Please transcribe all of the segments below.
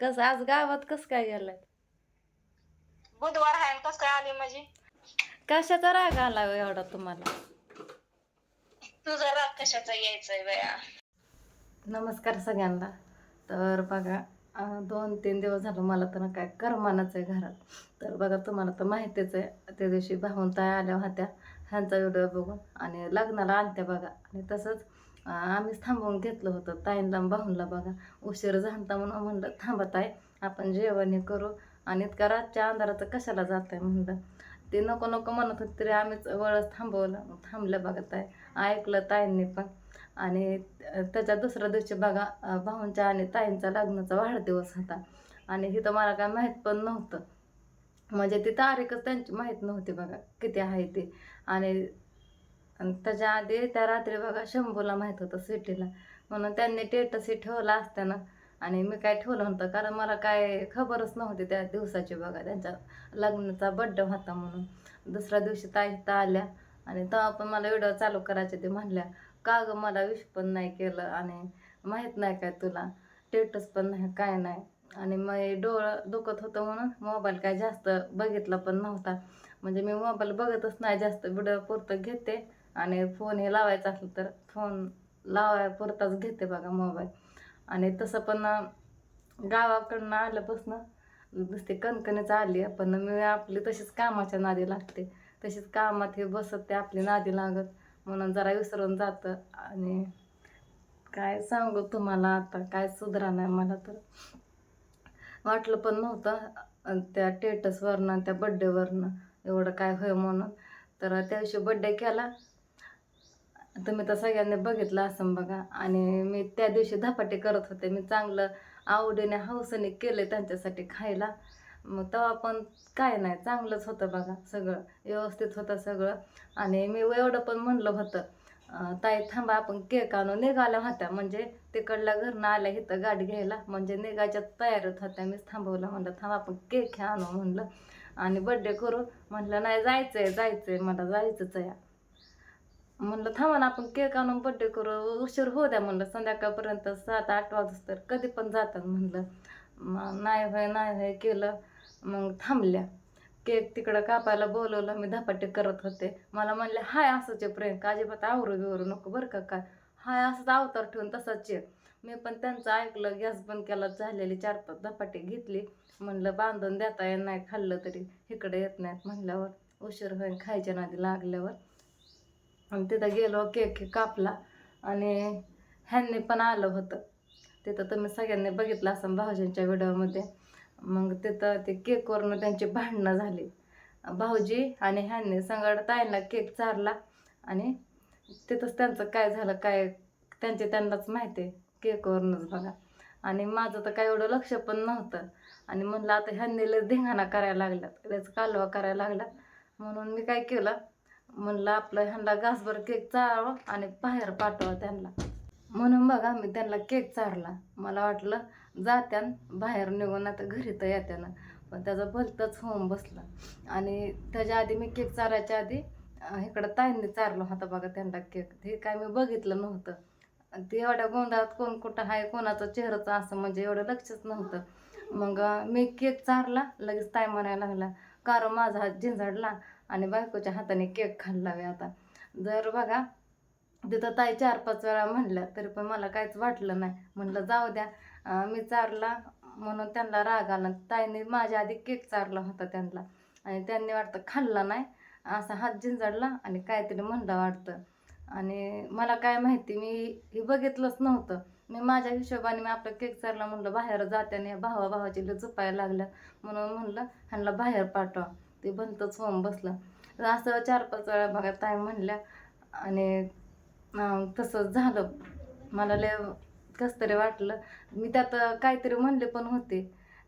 कसं आज गावात कसं काय गेलाय? बुधवार आहे कस काय आली म्हणजे कशाचा राग आला हो एवढा तुम्हाला? तुझा राग कशाचा यायचंय बया? नमस्कार सगळ्यांना. तर बघा दोन तीन दिवस झालं मला तर काय करमानाच आहे घरात. तर बघा तुम्हाला तर माहितीच आहे त्या दिवशी भाऊन ताई आल्या होत्या. ह्यांचा व्हिडिओ बघून आणि लग्नाला आणत्या बघा. आणि तसंच आम्हीच थांबवून घेतलं होतं. ताईंना बाहूनला बघा. उशीर झालता म्हणून म्हणलं थांबा ताई आपण जेवण हे करू आणि इतका रातच्या अंधाराचं कशाला जात आहे म्हणलं. ते नको नको म्हणत होते तरी आम्हीच वळच थांबवलं. थांबलं बघा ताई. ऐकलं ताईंनी पण. आणि त्याच्या दुसऱ्या दिवशी बघा भाऊंच्या आणि ताईंचा लग्नाचा वाढदिवस होता. आणि हे तर मला काय माहीत पण नव्हतं. म्हणजे ती तारीखच त्यांची माहीत नव्हती बघा किती आहे ते. आणि आणि त्याच्या आधी त्या रात्री बघा शंभूला माहीत होतं सिटीला. म्हणून त्यांनी टेटसही ठेवला असताना आणि मी काय ठेवलं नव्हतं कारण मला काय खबरच नव्हती त्या दिवसाची बघा त्यांच्या लग्नाचा बड्डे होता म्हणून. दुसऱ्या दिवशी ताईता आल्या आणि तेव्हा पण मला व्हिडिओ चालू करायचे ते म्हणल्या का गं मला विश पण नाही केलं आणि माहीत नाही काय तुला टेटस पण नाही काय नाही. आणि मग डोळं दुखत होतं म्हणून मोबाईल काय जास्त बघितला पण नव्हता. म्हणजे मी मोबाईल बघतच नाही जास्त व्हिडिओ पुरतं घेते. आणि फोन हे लावायचा असलं तर फोन लावाय पुरताच घेते बघा मोबाईल आणि तसं पण गावाकडनं आल्यापासून नुसते कणकणीच आली आहे. पण मी आपली तशीच कामाच्या नादी लागते. तशीच कामात हे बसत ते आपली नादी लागत. म्हणून जरा विसरून जातं. आणि काय सांगू तुम्हाला आता? काय सुधरा नाही मला तर. वाटलं पण नव्हतं त्या टेटसवरनं आणि त्या बड्डेवरनं एवढं काय होय म्हणून. तर त्या दिवशी बड्डे केला. तुम्ही तर सगळ्यांनी बघितलं असं बघा. आणि मी त्या दिवशी धपाटे करत होते. मी चांगलं आवडीने हौसने केले त्यांच्यासाठी खायला. मग तेव्हा पण काय नाही चांगलंच होतं बघा सगळं. व्यवस्थित होतं सगळं. आणि मी एवढं पण म्हणलं होतं ताई थांबा आपण केक आणून निघाल्या होत्या. म्हणजे तिकडल्या घरनं आल्या इथं गाडी घ्यायला. म्हणजे निघायच्या तयारीत होत्या. मीच थांबवलं म्हणलं थांबा आपण केक आणू. म्हणलं. आणि बड्डे करू. म्हटलं नाही जायचं आहे जायचं आहे मला जायचंच आहे. म्हणलं थांबा ना आपण केक आणून बड्डे करू. उशीर होऊ द्या म्हणलं संध्याकाळपर्यंत सात आठ वाजता तर कधी पण जातात म्हणलं. मग नाही होय नाही होय केलं. मग थांबल्या. केक तिकडं कापायला बोलवलं. मी धपाटे करत होते. मला म्हणले हाय असंच प्रियंका. अजिबात आवरू बिवरू नको बरं का काय? हाय असंच अवतार ठेवून तसाच आहे मी पण त्यांचं ऐकलं. गॅस बंद केला. झालेली चार पाच धपाटे घेतली. म्हणलं बांधून देता येत नाही खाल्लं तरी. इकडे येत नाहीत म्हणल्यावर. उशीर होईल खायच्या नादी लागल्यावर. आणि तिथं गेलो केक कापला आणि ह्यांनी पण आलं होतं. तिथं तुम्ही सगळ्यांनी बघितलं असं भाऊजींच्या व्हिडिओमध्ये. मग तिथं ते केकवरनं त्यांची भांडणं झाली. भाऊजी आणि ह्यांनी संगड ताईंना केक चारला आणि तिथंच त्यांचं काय झालं काय त्यांचे त्यांनाच माहिती आहे केकवरूनच बघा. आणि माझं तर काय एवढं लक्ष पण नव्हतं. आणि म्हणलं आता ह्यांनी लस धिंगाणा करायला लागल्यात लस कालवा करायला लागला. म्हणून मी काय केलं म्हणलं आपलं ह्यांना घासभर केक चारावं आणि बाहेर पाठवा त्यांना. म्हणून बघा मी त्यांना केक चारला. मला वाटलं जात्यान बाहेर निघून आता घरी तर येत्यानं पण त्याचं भलतंच होऊन बसलं. आणि त्याच्या आधी मी केक चारायच्या आधी इकडं ताईंनी चारलो होता बघा त्यांना केक. हे काय मी बघितलं नव्हतं. ते एवढ्या गोंधळात कोण कुठं आहे कोणाचं चेहराचं असं म्हणजे एवढं लक्षच नव्हतं. मग मी केक चारला लगेच ताई म्हणायला लागला कारण माझा हात झिंजाडला. आणि बायकोच्या हाताने केक खाल्ला आता. जर बघा तिथं ताई चार पाच वेळा म्हणल्या तरी पण मला काहीच वाटलं नाही. म्हणलं जाऊ द्या मी चारला म्हणून त्यांना राग आला. ताईने माझ्या आधी केक चारला होता त्यांना. आणि त्यांनी वाटतं खाल्ला नाही. असा हात झिंजाडला आणि काहीतरी म्हणलं वाटतं. आणि मला काय माहिती मी हे बघितलंच नव्हतं. मी माझ्या हिशोबाने मी आपलं केक चारला म्हणलं बाहेर जात्याने भावा भावाची लय झोपायला लागल्या. म्हणून म्हणलं ह्यांना बाहेर पाठवा. ते बनतच होऊन बसलं. असं चार पाच वेळा बघा ताई म्हणल्या आणि तसंच झालं. मला लय कसं तरी वाटलं. मी त्यात काहीतरी म्हणले पण होते.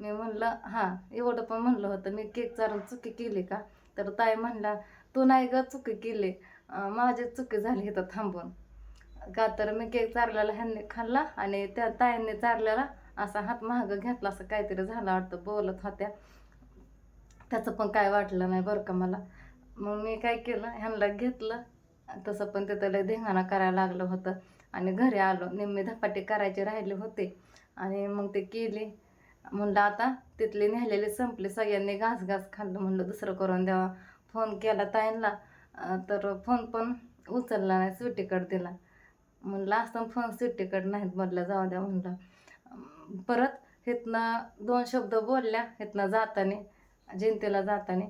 मी म्हणलं हां एवढं पण म्हणलं होतं. मी केक चारून चुकी केली का? तर ताई म्हणला तू नाही ग चुकी केली. माझी चुकी झाली इथं थांबून. का तर मी केक चारलेला ह्यांनी खाल्ला आणि त्या ताईंनी चारलेला असा हात महाग घेतला असं काहीतरी झालं वाटतं बोलत होत्या. त्याचं पण काय वाटलं नाही बरं का मला. मग मी काय केलं ह्यांना घेतलं. तसं पण तिथं लय धिंगाणा करायला लागलं होतं. आणि घरी आलो निम्मे धपाटे करायचे राहिले होते. आणि मग ते केले. म्हणलं आता तिथले नेलेले संपले सगळ्यांनी घास घास खाल्लं. म्हणलं दुसरं करून द्यावा. फोन केला ताईंना तर फोन पण उचलला नाही स्वीटीकडे दिला म्हणलं असं फोन स्वीटीकडे नाहीत म्हणलं जाऊ द्या म्हणलं. परत हिथनं दोन शब्द बोलल्या इथनं जाताना. जयंतीला जाताना.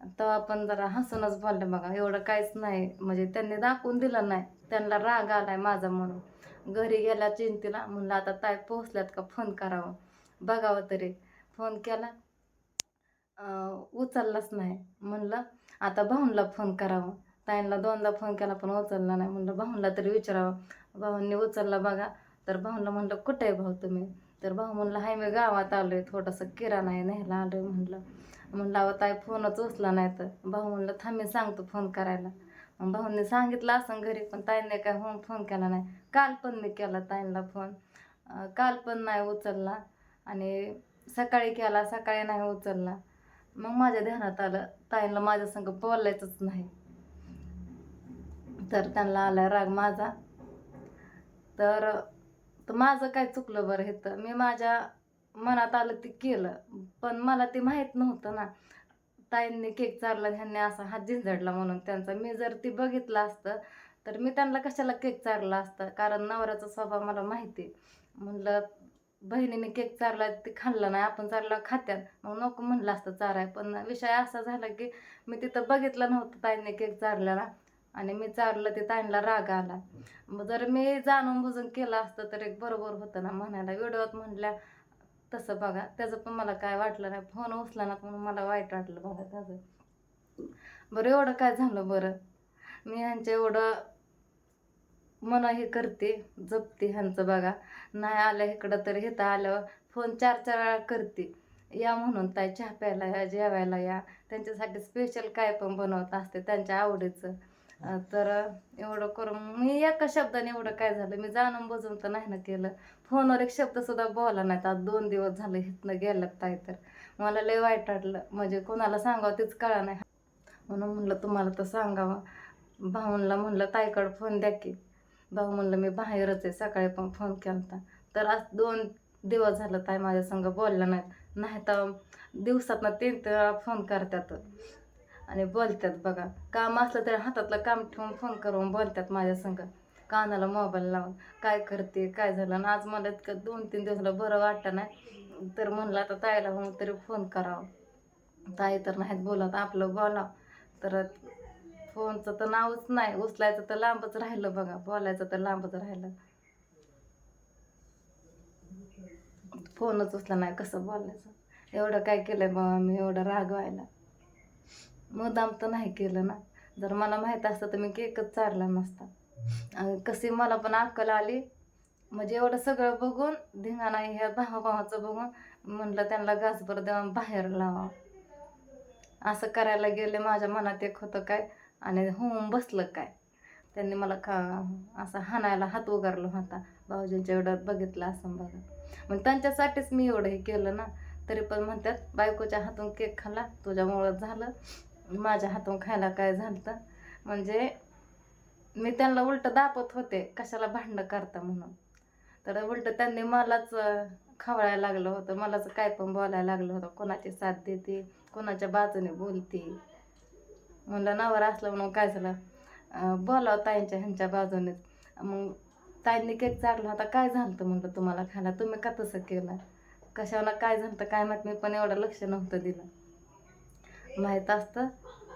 तेव्हा आपण जरा हसूनच बोललं बघा एवढं काहीच नाही. म्हणजे त्यांनी दाखवून दिलं नाही. त्यांना राग आलाय माझा म्हणून. घरी गेला जयंतीला म्हणलं आता ताई पोहोचल्यात का फोन करावं? बघावं तरी. फोन केला. उचललाच नाही. म्हणलं आता भाऊनला फोन करावं. ताईंना दोनदा फोन केला पण उचलला नाही. म्हणलं भाऊनला तरी विचारावं. भाऊंनी उचलला बघा. तर भाऊनला म्हणलं कुठे आहे भाऊ तुम्ही? तर भाऊ म्हणलं हाय मी गावात आलो आहे थोडंसं किराणा आहे न्यायला आलो आहे म्हणलं म्हणलं अहो ताई फोनच उचला नाही तर. भाऊ म्हणलं थांबी सांगतो फोन करायला. मग भाऊंनी सांगितलं असं घरी पण ताईंनी काय होऊन फोन केला नाही. काल पण मी केला ताईंना फोन. काल पण नाही उचलला आणि सकाळी केला सकाळी नाही उचलला. मग माझ्या ध्यानात आलं ताईंना माझ्या संग बोलायचंच नाही. तर त्यांना आला राग माझा. तर माझं काय चुकलं बरं हे तर? मी माझ्या मनात आलं ते केलं. पण मला ते माहीत नव्हतं ना. ताईंनी केक चारला ह्यांनी असा हात झिंजडला म्हणून त्यांचा. मी जर ती बघितलं असतं तर मी त्यांना कशाला केक चारला असतं? कारण नवऱ्याचा स्वभाव मला माहिती आहे. म्हणलं बहिणीने केक चारला ते खाल्लं नाही. आपण चारला खात्यात. मग नको म्हणलं असतं चाराय. पण विषय असा झाला की मी तिथं बघितलं नव्हतं ताईंनी केक चारलेला आणि मी चारलं ते ताईंना राग आला. मग जर मी जाणून बुजून केलं असतं तर एक बरोबर होतं ना म्हणायला. व्हिडिओत म्हणल्या तसं बघा. त्याचं पण मला काय वाटलं नाही. फोन उचला ना म्हणून मला वाईट वाटलं बघा त्याचं. बरं एवढं काय झालं बरं? मी ह्यांचं एवढं मन हे करते जपते ह्यांचं बघा. नाही आलं इकडं तर इथं आल्यावर फोन चार चार वेळा करते. या म्हणून ताई चहा प्यायला या जेवायला या. त्यांच्यासाठी स्पेशल काय पण बनवत असते त्यांच्या आवडीचं. तर एवढं करून मी एका शब्दाने एवढं काय झालं? मी जाणून बजून तर नाही ना केलं. फोनवर एक शब्द सुद्धा बोला नाहीत. आज दोन दिवस झाले इथनं गेलं ताई तर. मला लय वाईट वाटलं. म्हणजे कोणाला सांगावं तेच कळा नाही. म्हणून म्हणलं तुम्हाला तर सांगावं. भाऊंला म्हणलं ताईकडं फोन द्या की. भाऊ म्हणलं मी बाहेरच आहे. सकाळी पण फोन केला तर आज दोन दिवस झालं ताई माझ्या संग बोलला नाहीत. नाही तर दिवसातनं तीन वेळा फोन करतात. आणि बोलतात बघा. काम असलं तरी हातातलं काम ठेवून फोन करून बोलतात माझ्या संग. कानाला मोबाईल लावून काय करते काय झालं? आणि आज मला इतकं दोन तीन दिवसाला बरं वाटतं नाही. तर म्हणलं आता ताईला म्हणून तरी फोन करावं. ताई तर नाहीत बोलत आपलं बोलावं. तर फोनचं तर नावच नाही. उचलायचं तर लांबच राहिलं बघा. बोलायचं तर लांबच राहिलं. फोनच उचला नाही कसं बोलायचं? एवढं काय केलं बाबा मी? एवढं रागवायला मुद्दाम तर नाही केलं ना. जर मला माहीत असतं तर मी केकच चारला नसता. कशी मला पण अक्कल आली. म्हणजे एवढं सगळं बघून धिंगाणा ह्या भावाभावाचं बघून म्हणलं त्यांना गासभर देऊन बाहेर लावा. असं करायला गेले माझ्या मनात एक होतं काय आणि होऊन बसलं काय. त्यांनी मला का असं हाणायला हात उगारला होता. भाऊजींच्या एवढं बघितलं असं बघा. मग त्यांच्यासाठीच मी एवढं हे केलं ना तरी पण म्हणतात बायकोच्या हातून केक खाल्ला तुझ्यामुळं झालं. माझ्या हातून खायला काय झालं म्हणजे मी त्यांना उलटं दापत होते कशाला भांडणं करता म्हणून. तर उलटं त्यांनी मलाच खवळायला लागलं होतं. मलाच काय पण बोलायला लागलं होतं. कोणाची साथ देते कोणाच्या बाजूने बोलते. म्हणलं नवर असलं म्हणून काय झालं? बोलावं ताईंच्या ह्यांच्या बाजूनेच मग ताईंनी केक चारला होता. काय झालं म्हणलं तुम्हाला खायला? तुम्ही का तसं केलं? कशाला काय झालं काय माहीत? मी पण एवढं लक्ष नव्हतं दिलं. माहीत असतं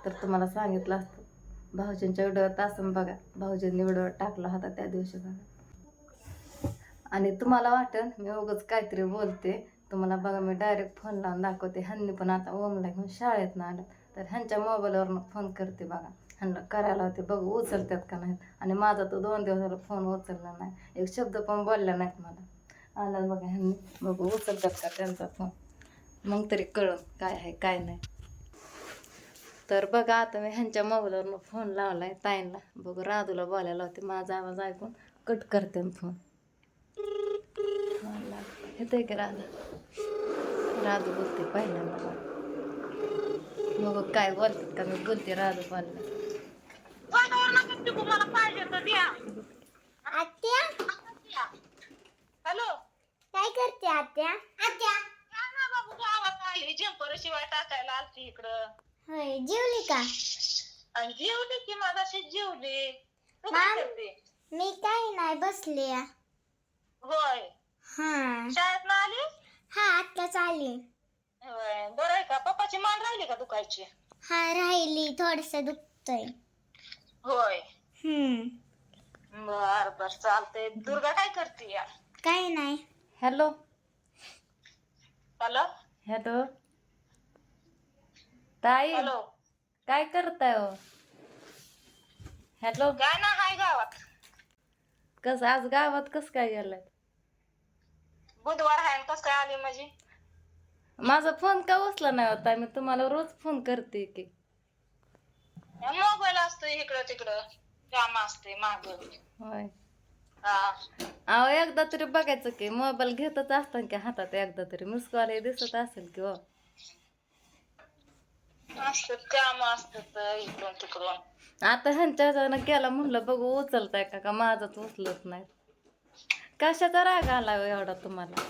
तर तुम्हाला सांगितलं असतं. भाऊजींच्या व्हिडिओत असं बघा. भाऊजींनी व्हिडिओ टाकला होता त्या दिवशी बघा. आणि तुम्हाला वाटेल मी उगाच काहीतरी बोलते. तुम्हाला बघा मी डायरेक्ट फोन लावून दाखवते. ह्यांनी पण आता ओमला घेऊन शाळेत ना आलं तर ह्यांच्या मोबाईलवरनं फोन करते बघा. ह्यांना करायला होते बघू उचलतात का नाहीत. आणि माझा तो दोन दिवसाला फोन उचलला नाही. एक शब्द पण बोलला नाहीत मला. आला बघा ह्यांनी बघू उचलतात का त्यांचा फोन मग तरी कळून काय आहे काय नाही. तर बघा आता मी ह्यांच्या मोबाईलवरनं फोन लावलाय ताईंना. बघू राधूला बोलायला होते माझा आवाज ऐकून कट करते फोन. येतोय की राधा? राधू बोलते पहिल्यांदा बघ बघ काय बोलतात का? मी बोलते राधू बोलला फोनवर नका टिपू, मला पाहिजे तर द्या. आत्या? हॅलो? काय करते आत्या? आत्या ती झंपर शिवाय टाकायला आलती इकडं. होय जेवली का? जेवली की माझाशी जेवली. तू मॅम? काय करते? मी काही नाही बसले या. होय. हा. शाळेत ना आली? हा आत्ताच आली. होय बरं आहे का? पप्पाची मान राहिली का दुखायची? हा राहिली थोडस दुखतय. होय. हम्म. बर बर चालतंय. दुर्गा काय करते या काही नाही. हॅलो. हॅलो. हॅलो. ताई हॅलो. काय करताय हो? हॅलो. काय ना हाय गावात. कस आज गावात कस काय गेलाय? बुधवार आहे कस काय आली माझी? माझा फोन का उचला नाही होता? मी तुम्हाला रोज फोन करते की मोबाईल असतोय इकडं तिकडं. काम असते माग. होय. अहो एकदा तरी बघायचं की मोबाईल घेतच असताना की हातात एकदा तरी. मिस कॉल दिसत असेल की हो. असतात काम असतात इकडून तिकडून. आता ह्यांच्या ह्याच्यानं केला म्हणलं बघू उचलताय का का माझाच उचलत नाही कशाचा राग आला हो एवढा तुम्हाला?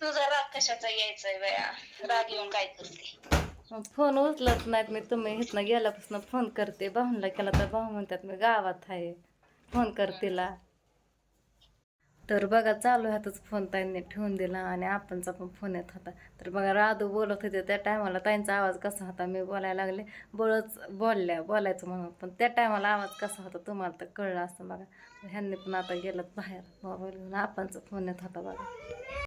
तुझा राग कशाचा यायचाय बया? राग येऊन काय करते? फोन उचलत नाहीत मी तुम्ही इथनं गेल्यापासून फोन करते. भाऊनला केला तर भाऊ म्हणतात मी गावात आहे. फोन कर तिला. तर बघा चालू ह्यातच फोन ताईंनी ठेवून दिला आणि आपणचा पण फोन येत होता. तर बघा राधू बोलत होते त्या टायमाला ताईंचा आवाज कसा होता? मी बोलायला लागले बोलच बोलल्या बोलायचं म्हणून. पण त्या टायमाला आवाज कसा होता तुम्हाला तर कळलं असतं बघा. ह्यांनी पण आता गेलं बाहेर. मोबाईल घेऊन आपणचा फोन येत होता बघा.